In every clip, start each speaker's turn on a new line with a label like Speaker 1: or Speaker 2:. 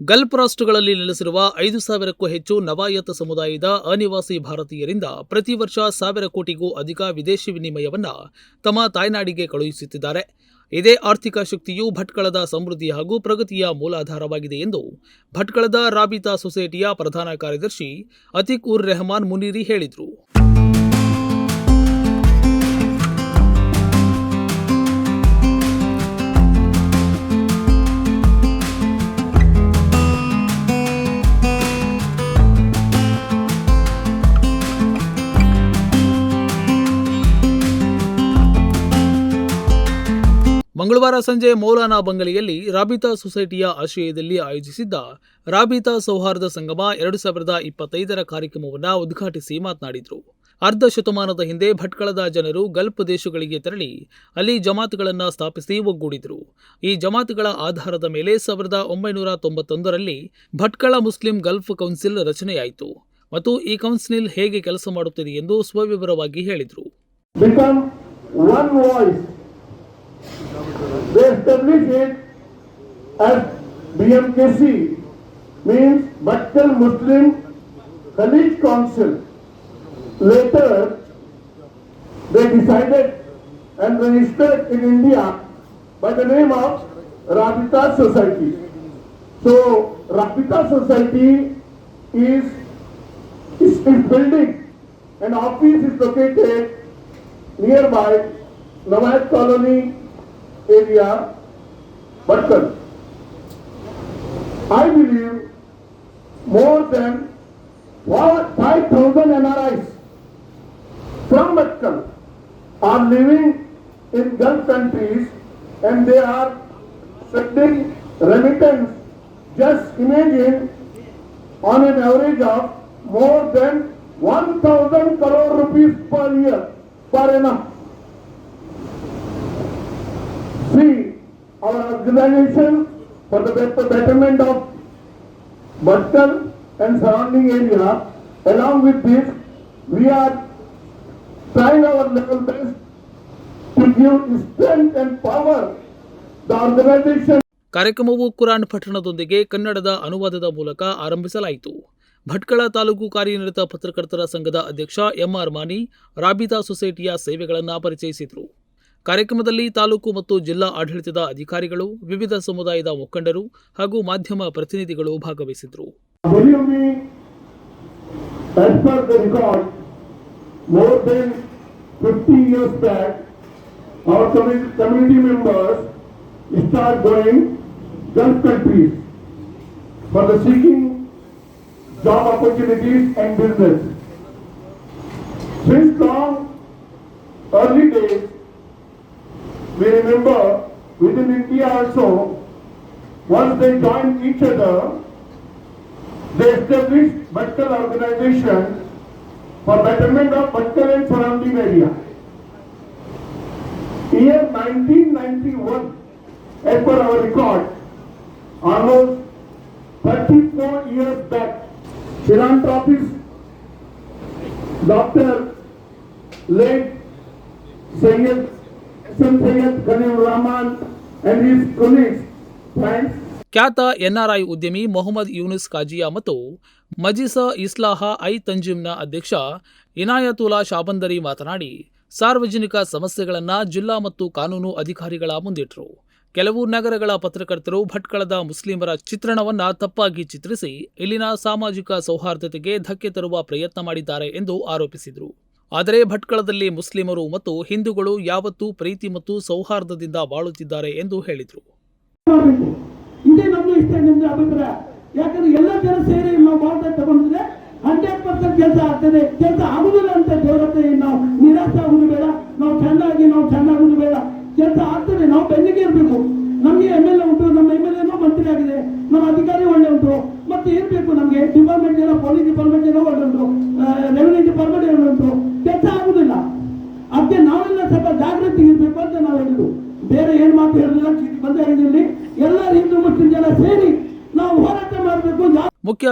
Speaker 1: Gulf ರಾಷ್ಟ್ರಗಳಲ್ಲಿ ನೆಲೆಸಿರುವ ಐದು ಸಾವಿರಕ್ಕೂ ಹೆಚ್ಚು ನವಾಯತ್ ಸಮುದಾಯದ ಅನಿವಾಸಿ ಭಾರತೀಯರಿಂದ ಪ್ರತಿ ವರ್ಷ ಸಾವಿರ ಕೋಟಿಗೂ ಅಧಿಕ ವಿದೇಶಿ ವಿನಿಮಯವನ್ನು ತಮ್ಮ ತಾಯ್ನಾಡಿಗೆ ಕಳುಹಿಸುತ್ತಿದ್ದಾರೆ. ಇದೇ ಆರ್ಥಿಕ ಶಕ್ತಿಯು ಭಟ್ಕಳದ ಸಮೃದ್ಧಿ ಹಾಗೂ ಪ್ರಗತಿಯ ಮೂಲಾಧಾರವಾಗಿದೆ ಎಂದು ಭಟ್ಕಳದ ರಾಬಿತಾ ಸೊಸೈಟಿಯ ಪ್ರಧಾನ ಕಾರ್ಯದರ್ಶಿ ಅತಿಕ್ ಉರ್ ರೆಹಮಾನ್ ಮುನಿರಿ ಹೇಳಿದರು. ಮಂಗಳವಾರ ಸಂಜೆ ಮೌಲಾನಾ ಬಂಗಲೆಯಲ್ಲಿ ರಾಬಿತಾ ಸೊಸೈಟಿಯ ಆಶ್ರಯದಲ್ಲಿ ಆಯೋಜಿಸಿದ್ದ ರಾಬಿತಾ ಸೌಹಾರ್ದ ಸಂಗಮ ಎರಡು ಸಾವಿರದ ಇಪ್ಪತ್ತೈದರ ಕಾರ್ಯಕ್ರಮವನ್ನು ಉದ್ಘಾಟಿಸಿ ಮಾತನಾಡಿದರು ಅರ್ಧ ಶತಮಾನದ ಹಿಂದೆ ಭಟ್ಕಳದ ಜನರು ಗಲ್ಫ್ ದೇಶಗಳಿಗೆ ತೆರಳಿ ಅಲ್ಲಿ ಜಮಾತ್ಗಳನ್ನು ಸ್ಥಾಪಿಸಿ ಒಗ್ಗೂಡಿದರು ಈ ಜಮಾತ್ಗಳ ಆಧಾರದ ಮೇಲೆ ಸಾವಿರದ ಒಂಬೈನೂರ ತೊಂಬತ್ತೊಂದರಲ್ಲಿ ಭಟ್ಕಳ ಮುಸ್ಲಿಂ ಗಲ್ಫ್ ಕೌನ್ಸಿಲ್ ರಚನೆಯಾಯಿತು ಮತ್ತು ಈ ಕೌನ್ಸಿಲ್ ಹೇಗೆ ಕೆಲಸ ಮಾಡುತ್ತಿದೆ ಎಂದು ಸ್ವವಿವರವಾಗಿ ಹೇಳಿದರು.
Speaker 2: They establish it as BMKC, means Bhatkal Muslim Khalid Council. Later, they decided and registered in India by the name of Rabita Society. So, Rabita Society is, is, is building an office is located nearby Nawat Colony area, Bhatkal. I believe more than 5,000 NRIs from Bhatkal are living in Gulf countries and they are sending remittance. Just imagine on an average of more than 1,000 crore rupees per year per annum. Our organization for the betterment of Bhattar and surrounding area, along with this, we are trying our level best to give strength and power the organization
Speaker 1: ಕಾರ್ಯಕ್ರಮವು ಕುರಾನ್ ಪಠಣದೊಂದಿಗೆ ಕನ್ನಡದ ಅನುವಾದದ ಮೂಲಕ ಆರಂಭಿಸಲಾಯಿತು ಭಟ್ಕಳ ತಾಲೂಕು ಕಾರ್ಯನಿರತ ಪತ್ರಕರ್ತರ ಸಂಘದ ಅಧ್ಯಕ್ಷ M R ಮಾನಿ Rabita ಸೊಸೈಟಿಯ ಸೇವೆಗಳನ್ನು ಪರಿಚಯಿಸಿದರು ಕಾರ್ಯಕ್ರಮದಲ್ಲಿ ತಾಲೂಕು ಮತ್ತು ಜಿಲ್ಲಾ ಆಡಳಿತದ ಅಧಿಕಾರಿಗಳು ವಿವಿಧ ಸಮುದಾಯದ ಮುಖಂಡರು ಹಾಗೂ ಮಾಧ್ಯಮ ಪ್ರತಿನಿಧಿಗಳು ಭಾಗವಹಿಸಿದ್ರು
Speaker 2: Early days, we remember within India also, once they joined each other, they established Bhatkal organization for betterment of Bhatkal and surrounding area. Year 1991, as per our record, almost 34 years back, philanthropist Dr. late Sayyid
Speaker 1: ಖ್ಯಾತ NRI ಉದ್ಯಮಿ ಮೊಹಮ್ಮದ್ ಯೂನಿಸ್ ಕಾಜಿಯಾ ಮತ್ತು ಮಜಿಸ ಇಸ್ಲಾಹ I ತಂಜಿಮ್ನ ಅಧ್ಯಕ್ಷ ಇನಾಯತುಲ್ಲಾ ಶಾಬಂದರಿ ಮಾತನಾಡಿ, ಸಾರ್ವಜನಿಕ ಸಮಸ್ಯೆಗಳನ್ನು ಜಿಲ್ಲಾ ಮತ್ತು ಕಾನೂನು ಅಧಿಕಾರಿಗಳ ಮುಂದಿಟ್ಟರು ಕೆಲವು ನಗರಗಳ ಪತ್ರಕರ್ತರು ಭಟ್ಕಳದ ಮುಸ್ಲಿಮರ ಚಿತ್ರಣವನ್ನು ತಪ್ಪಾಗಿ ಚಿತ್ರಿಸಿ ಇಲ್ಲಿನ ಸಾಮಾಜಿಕ ಸೌಹಾರ್ದತೆಗೆ ಧಕ್ಕೆ ತರುವ ಪ್ರಯತ್ನ ಮಾಡಿದ್ದಾರೆ ಎಂದು ಆರೋಪಿಸಿದರು. ಆದರೆ ಭಟ್ಕಳದಲ್ಲಿ ಮುಸ್ಲಿಮರು ಮತ್ತು ಹಿಂದೂಗಳು ಯಾವತ್ತೂ ಪ್ರೀತಿ ಮತ್ತು ಸೌಹಾರ್ದದಿಂದ ಬಾಳುತ್ತಿದ್ದಾರೆ ಎಂದು ಹೇಳಿದರು.
Speaker 3: ಇದೇ ನಮ್ದು ಇಷ್ಟ, ನಿಮ್ದು ಅಭಿಪ್ರಾಯ. ಯಾಕಂದ್ರೆ ಎಲ್ಲ ಜನ ಸೇರಿ ನಾವು ಭಾರತ ತಗೊಂಡಿದ್ರೆ ಹಂಡ್ರೆಡ್ ಪರ್ಸೆಂಟ್ ಕೆಲಸ ಆಗ್ತದೆ. ಕೆಲಸ ಆಗುದಿಲ್ಲ ಅಂತ ದೇವರ ಹತ್ರ ಏನ್ ನಾವು ನಿರಾಸೆ ಆಗುದು ಬೇಡ. ನಾವು ಚೆನ್ನಾಗಿ, ನಾವು ಚೆನ್ನಾಗುದು ಬೇಡ. ಕೆಲಸ ಆಗ್ತದೆ, ನಾವು ಬೆನ್ನಿಗೆ ಇರಬೇಕು.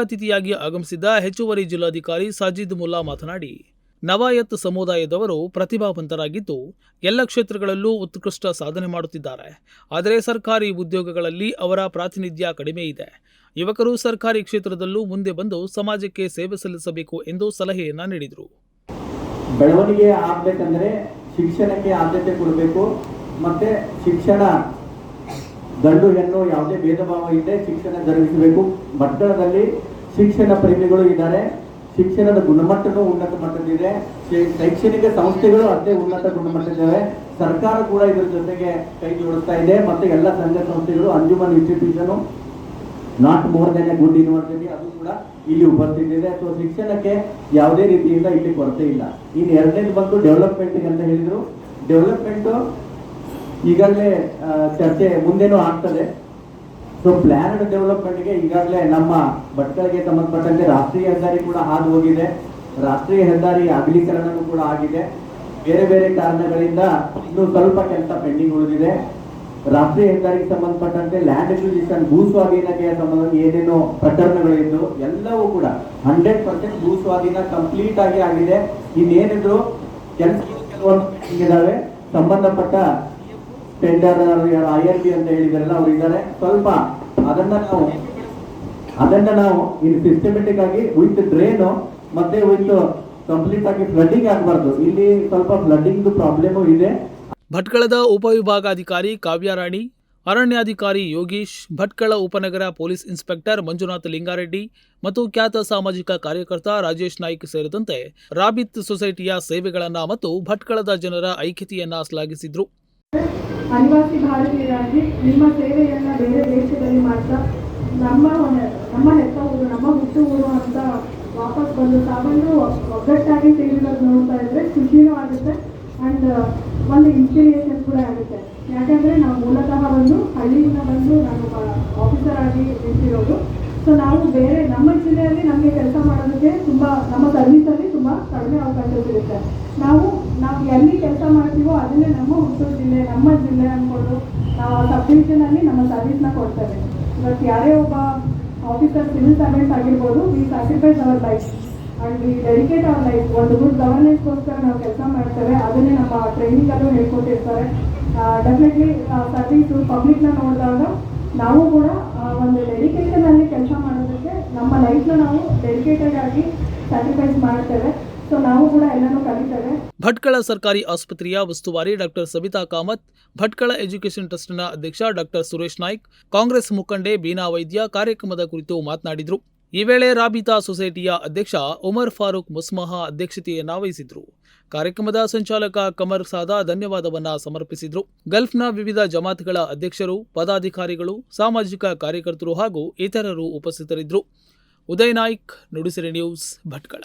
Speaker 1: ಅತಿಥಿಯಾಗಿ ಆಗಮಿಸಿದ್ದ ಹೆಚ್ಚುವರಿ ಜಿಲ್ಲಾಧಿಕಾರಿ ಸಾಜಿದ್ ಮುಲ್ಲಾ ಮಾತನಾಡಿ, ನವಾಯತ್ ಸಮುದಾಯದವರು ಪ್ರತಿಭಾವಂತರಾಗಿದ್ದು, ಎಲ್ಲ ಕ್ಷೇತ್ರಗಳಲ್ಲೂ ಉತ್ಕೃಷ್ಟ ಸಾಧನೆ ಮಾಡುತ್ತಿದ್ದಾರೆ. ಆದರೆ ಸರ್ಕಾರಿ ಉದ್ಯೋಗಗಳಲ್ಲಿ ಅವರ ಪ್ರಾತಿನಿಧ್ಯ ಕಡಿಮೆ ಇದೆ. ಯುವಕರು ಸರ್ಕಾರಿ ಕ್ಷೇತ್ರದಲ್ಲೂ ಮುಂದೆ ಬಂದು ಸಮಾಜಕ್ಕೆ ಸೇವೆ ಸಲ್ಲಿಸಬೇಕು ಎಂದು ಸಲಹೆಯನ್ನ ನೀಡಿದರು.
Speaker 4: ಬೆಳವಣಿಗೆ ಆಗಬೇಕಂದ್ರೆ ಶಿಕ್ಷಣಕ್ಕೆ ಆದ್ಯತೆ ಕೊಡಬೇಕು. ಮತ್ತೆ ಶಿಕ್ಷಣ ಗಂಡು ಹೆಣ್ಣು ಯಾವುದೇ ಭೇದ ಭಾವ ಇಲ್ಲದೆ ಶಿಕ್ಷಣ ಜರುಗಿಸಬೇಕು. ಮಟ್ಟದಲ್ಲಿ ಶಿಕ್ಷಣ ಪ್ರೇಮಿಗಳು ಇದ್ದಾರೆ. ಶಿಕ್ಷಣದ ಗುಣಮಟ್ಟನೂ ಉನ್ನತ ಮಟ್ಟದಿದೆ ಶೈಕ್ಷಣಿಕ ಸಂಸ್ಥೆಗಳು ಅಷ್ಟೇ ಉನ್ನತ ಗುಣಮಟ್ಟದಿವೆ ಸರ್ಕಾರ ಕೂಡ ಇದರ ಜೊತೆಗೆ ಕೈ ಜೋಡಿಸ್ತಾ ಇದೆ ಮತ್ತೆ ಎಲ್ಲ ಸಂಘ ಸಂಸ್ಥೆಗಳು, Anjuman institution, not more than a good university ಅದು ಕೂಡ ಇಲ್ಲಿ ಉಪಸ್ಥಿತಿದೆ. ಸೊ ಶಿಕ್ಷಣಕ್ಕೆ ಯಾವುದೇ ರೀತಿಯಿಂದ ಇಲ್ಲಿ ಕೊರತೆ ಇಲ್ಲ. ಇನ್ನು ಎರಡನೇದು ಬಂದು ಡೆವಲಪ್ಮೆಂಟ್ ಅಂತ ಹೇಳಿದ್ರು. ಡೆವಲಪ್ಮೆಂಟ್ ಈಗಾಗಲೇ ಚರ್ಚೆ ಮುಂದೇನೂ ಆಗ್ತದೆ. ಸೊ ಪ್ಲಾನ್ಡ್ ಡೆವಲಪ್ಮೆಂಟ್ಗೆ ಈಗಾಗಲೇ ನಮ್ಮ ಭಟ್ಕಳಿಗೆ ಸಂಬಂಧಪಟ್ಟಂತೆ ರಾಷ್ಟ್ರೀಯ ಹೆದ್ದಾರಿ ಕೂಡ ಹಾದು ಹೋಗಿದೆ. ರಾಷ್ಟ್ರೀಯ ಹೆದ್ದಾರಿ ಅಗಲೀಕರಣನೂ ಕೂಡ ಆಗಿದೆ. ಬೇರೆ ಬೇರೆ ಕಾರಣಗಳಿಂದ ಇನ್ನೂ ಸ್ವಲ್ಪ ಕೆಲಸ ಪೆಂಡಿಂಗ್ ಉಳಿದಿದೆ. ರಾಷ್ಟ್ರೀಯ ಹೆದ್ದಾರಿಗೆ ಸಂಬಂಧಪಟ್ಟಂತೆ ಲ್ಯಾಂಡ್ ಅಕ್ವಿಸಿಷನ್ ಭೂ ಸ್ವಾಧೀನಕ್ಕೆ ಸಂಬಂಧ ಏನೇನೋ ಪ್ರಕರಣಗಳಿದ್ದು, ಎಲ್ಲವೂ ಕೂಡ ಹಂಡ್ರೆಡ್ ಪರ್ಸೆಂಟ್ ಭೂ ಸ್ವಾಧೀನ ಕಂಪ್ಲೀಟ್ ಆಗಿ ಆಗಿದೆ. ಇನ್ನೇನಿದ್ರು ಕೆಲಸ ಕೆಲವೊಂದು ಸಂಬಂಧಪಟ್ಟ ಟೆಂಡರ್ ಐ ಎಲ್ ಬಿ ಅಂತ ಹೇಳಿದಾರಲ್ಲ ಅವ್ರು ಇದ್ದಾರೆ. ಸ್ವಲ್ಪ ಅದನ್ನ ನಾವು ಅದನ್ನ ನಾವು ಇಲ್ಲಿ ಸಿಸ್ಟಮೆಟಿಕ್ ಆಗಿ ವಿತ್ ಡ್ರೈನ್ ಮತ್ತೆ ವಿತ್ ಕಂಪ್ಲೀಟ್ ಆಗಿ ಫ್ಲಡ್ಡಿಂಗ್ ಆಗಬಾರ್ದು. ಇಲ್ಲಿ ಸ್ವಲ್ಪ ಫ್ಲಡ್ಡಿಂಗ್ ಪ್ರಾಬ್ಲಮ್ ಇದೆ.
Speaker 1: ಭಟ್ಕಳದ ಉಪವಿಭಾಗಾಧಿಕಾರಿ ಕಾವ್ಯರಾಣಿ ಅರಣ್ಯಾಧಿಕಾರಿ ಯೋಗೀಶ್, ಭಟ್ಕಳ ಉಪನಗರ ಪೊಲೀಸ್ ಇನ್ಸ್ಪೆಕ್ಟರ್ ಮಂಜುನಾಥ ಲಿಂಗಾರೆಡ್ಡಿ ಮತ್ತು ಖ್ಯಾತ ಸಾಮಾಜಿಕ ಕಾರ್ಯಕರ್ತ ರಾಜೇಶ್ ನಾಯ್ಕ್ ಸೇರಿದಂತೆ ರಾಬಿತ್ ಸೊಸೈಟಿಯ ಸೇವೆಗಳನ್ನು ಮತ್ತು ಭಟ್ಕಳದ ಜನರ ಐಕ್ಯತೆಯನ್ನು ಶ್ಲಾಘಿಸಿದ್ರು.
Speaker 5: ಅನಿವಾಸಿ ಭಾರತೀಯರಾಗಿ ನಿಮ್ಮ ಸೇವೆಯನ್ನು ಬೇರೆ ದೇಶದಲ್ಲಿ ಮಾಡ್ತಾ ನಮ್ಮ ನಮ್ಮ ಹೆತ್ತ ಊರು, ನಮ್ಮ ಹುಟ್ಟು ಊರು ಅಂತ ವಾಪಸ್ ಬಂದು ತಾವನ್ನು ಒಗ್ಗಟ್ಟಾಗಿ ಸೇರಿರೋದು ನೋಡ್ತಾ ಇದ್ರೆ ಖುಷಿನೂ ಆಗುತ್ತೆ ಅಂಡ್ ಒಂದು ಇನ್ಸ್ಪಿರೇಷನ್ ಕೂಡ ಆಗುತ್ತೆ. ಯಾಕಂದ್ರೆ ನಾವು ಮೂಲತಃ ಬಂದು ಹಳ್ಳಿಯಿಂದ ಬಂದು ನಾನು ಆಫೀಸರ್ ಆಗಿ ನಿಂತಿರೋದು. ಸೊ ನಾವು ಬೇರೆ ನಮ್ಮ ಜಿಲ್ಲೆಯಲ್ಲಿ ನಮಗೆ ಕೆಲಸ ಮಾಡೋದಕ್ಕೆ ತುಂಬ, ನಮ್ಮ ಸರ್ವಿಸಲ್ಲಿ ತುಂಬ ಕಡಿಮೆ ಅವಕಾಶ ಸಿಗುತ್ತೆ. ನಾವು ನಾವು ಎಲ್ಲಿ ಕೆಲಸ ಮಾಡ್ತೀವೋ ಅದನ್ನೇ ನಮ್ಮ ಹುಟ್ಟೂರು ಜಿಲ್ಲೆ, ನಮ್ಮ ಜಿಲ್ಲೆ ಅಂದ್ಕೊಂಡು ನಾವು ಆ ಸಬ್ ನಮ್ಮ ಸರ್ವಿಸ್ನ ಕೊಡ್ತೇವೆ. ಬಟ್ ಯಾರೇ ಒಬ್ಬ ಆಫೀಸರ್ ಸಿವಿಲ್ ಸರ್ವೆಂಟ್ ಆಗಿರ್ಬೋದು we sacrifice our life and we dedicate our life ಒಂದು ಗುಡ್ ಗವರ್ನೆನ್ಸ್ಗೋಸ್ಕರ ನಾವು ಕೆಲಸ ಮಾಡ್ತೇವೆ. ಅದನ್ನೇ ನಮ್ಮ ಟ್ರೈನಿಂಗಲ್ಲೂ ಹೇಳ್ಕೊಟ್ಟಿರ್ತಾರೆ. ಡೆಫಿನೆಟ್ಲಿ ಸರ್ವಿಸು ಪಬ್ಲಿಕ್ನ ನೋಡಿದಾಗ ನಾವು ಕೂಡ ಒಂದು ಡೆಡಿಕೇಶನ್ ಅಲ್ಲಿ ಕೆಲಸ ಮಾಡೋದಕ್ಕೆ ನಮ್ಮ ಲೈಫ್ನ ನಾವು ಡೆಡಿಕೇಟೆಡ್ ಆಗಿ ಸ್ಯಾಕ್ರಿಫೈಸ್ ಮಾಡ್ತೇವೆ. ನಾವು ಕೂಡ
Speaker 1: ಭಟ್ಕಳ ಸರ್ಕಾರಿ ಆಸ್ಪತ್ರೆಯ ಉಸ್ತುವಾರಿ ಡಾಕ್ಟರ್ ಸಬಿತಾ ಕಾಮತ್, ಭಟ್ಕಳ ಎಜುಕೇಷನ್ ಟ್ರಸ್ಟ್ನ ಅಧ್ಯಕ್ಷ ಡಾಕ್ಟರ್ ಸುರೇಶ್ ನಾಯ್ಕ್, ಕಾಂಗ್ರೆಸ್ ಮುಖಂಡೆ ಬೀನಾ ವೈದ್ಯ ಕಾರ್ಯಕ್ರಮದ ಕುರಿತು ಮಾತನಾಡಿದರು. ಈ ವೇಳೆ ರಾಬಿತಾ ಸೊಸೈಟಿಯ ಅಧ್ಯಕ್ಷ ಉಮರ್ ಫಾರೂಕ್ ಮುಸ್ಮಹಾ ಅಧ್ಯಕ್ಷತೆಯನ್ನ ವಹಿಸಿದ್ರು. ಕಾರ್ಯಕ್ರಮದ ಸಂಚಾಲಕ ಕಮರ್ ಸಾದಾ ಧನ್ಯವಾದವನ್ನ ಸಮರ್ಪಿಸಿದ್ರು. ಗಲ್ಫ್ನ ವಿವಿಧ ಜಮಾತ್ಗಳ ಅಧ್ಯಕ್ಷರು, ಪದಾಧಿಕಾರಿಗಳು, ಸಾಮಾಜಿಕ ಕಾರ್ಯಕರ್ತರು ಹಾಗೂ ಇತರರು ಉಪಸ್ಥಿತರಿದ್ದರು. ಉದಯ್ ನಾಯ್ಕ್, ನುಡಿಸಿರಿ ನ್ಯೂಸ್ ಭಟ್ಕಳ.